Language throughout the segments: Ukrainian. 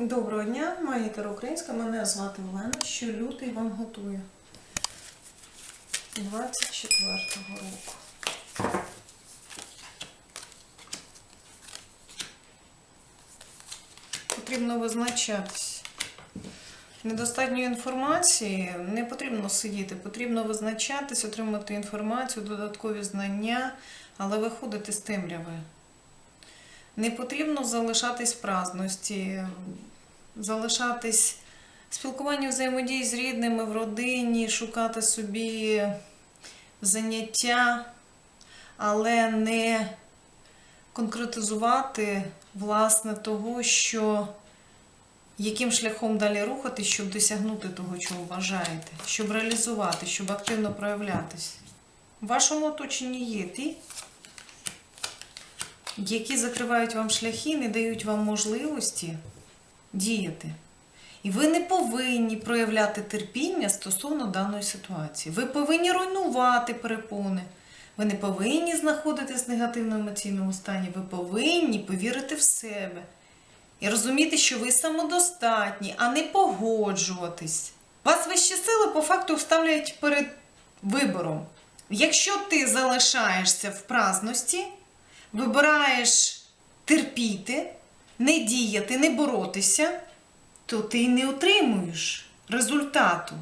Доброго дня, магітер Українська. Мене звати Олена. Що лютий вам готує 24-го року. Потрібно визначатись. Недостатньо інформації, не потрібно сидіти, потрібно визначатись, отримати інформацію, додаткові знання, але виходити з темряви. Не потрібно залишатись в праздності, залишатись в спілкуванні взаємодії з рідними в родині, шукати собі заняття, але не конкретизувати власне того, що яким шляхом далі рухати, щоб досягнути того, чого бажаєте, щоб реалізувати, щоб активно проявлятись. В вашому оточенні є ті, які закривають вам шляхи, не дають вам можливості діяти. І ви не повинні проявляти терпіння стосовно даної ситуації. Ви повинні руйнувати перепони. Ви не повинні знаходитись в негативному емоційному стані. Ви повинні повірити в себе і розуміти, що ви самодостатні, а не погоджуватись. Вас вищі сили по факту вставляють перед вибором. Якщо ти залишаєшся в праздності, вибираєш терпіти, не діяти, не боротися, то ти не отримуєш результату.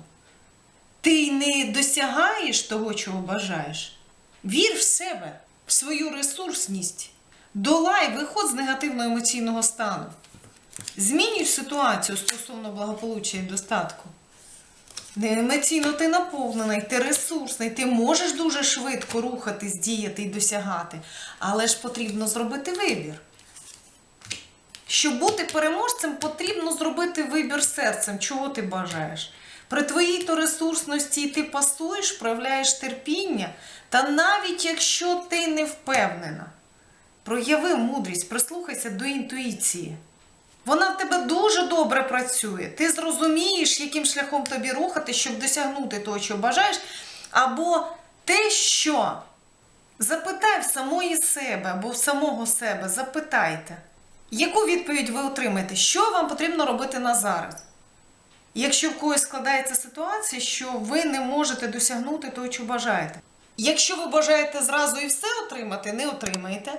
Ти не досягаєш того, чого бажаєш. Вір в себе, в свою ресурсність. Долай, виходь з негативного емоційного стану. Змінюй ситуацію стосовно благополуччя і достатку. Не Емоційно ти наповнений, ти ресурсний, ти можеш дуже швидко рухатись, діяти і досягати, але ж потрібно зробити вибір. Щоб бути переможцем, потрібно зробити вибір серцем, чого ти бажаєш. При твоїй то ресурсності ти пасуєш, проявляєш терпіння, та навіть якщо ти не впевнена, прояви мудрість, прислухайся до інтуїції. Вона в тебе дуже добре працює. Ти зрозумієш, яким шляхом тобі рухати, щоб досягнути того, що бажаєш. Або те, що запитай в самої себе або в самого себе, запитайте, яку відповідь ви отримаєте, що вам потрібно робити на зараз? Якщо в когось складається ситуація, що ви не можете досягнути того, що бажаєте. Якщо ви бажаєте зразу і все отримати, не отримаєте.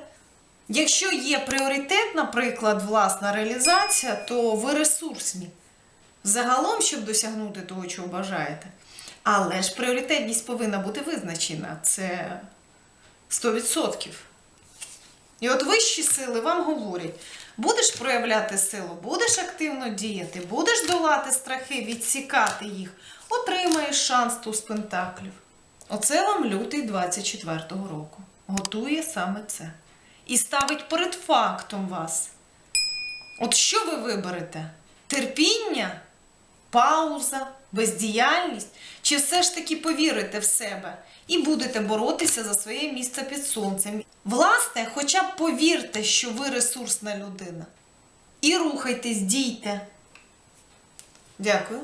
Якщо є пріоритет, наприклад, власна реалізація, то ви ресурсні. Загалом, щоб досягнути того, чого бажаєте. Але ж пріоритетність повинна бути визначена. Це 100%. І от вищі сили вам говорять: будеш проявляти силу, будеш активно діяти, будеш долати страхи, відсікати їх, отримаєш шанс туз пентаклів. Оце вам лютий 24-го року. Готує саме це. І ставить перед фактом вас. От що ви виберете? Терпіння, пауза, бездіяльність? Чи все ж таки повірите в себе і будете боротися за своє місце під сонцем? Власне, хоча б повірте, що ви ресурсна людина. І рухайтесь, дійте. Дякую.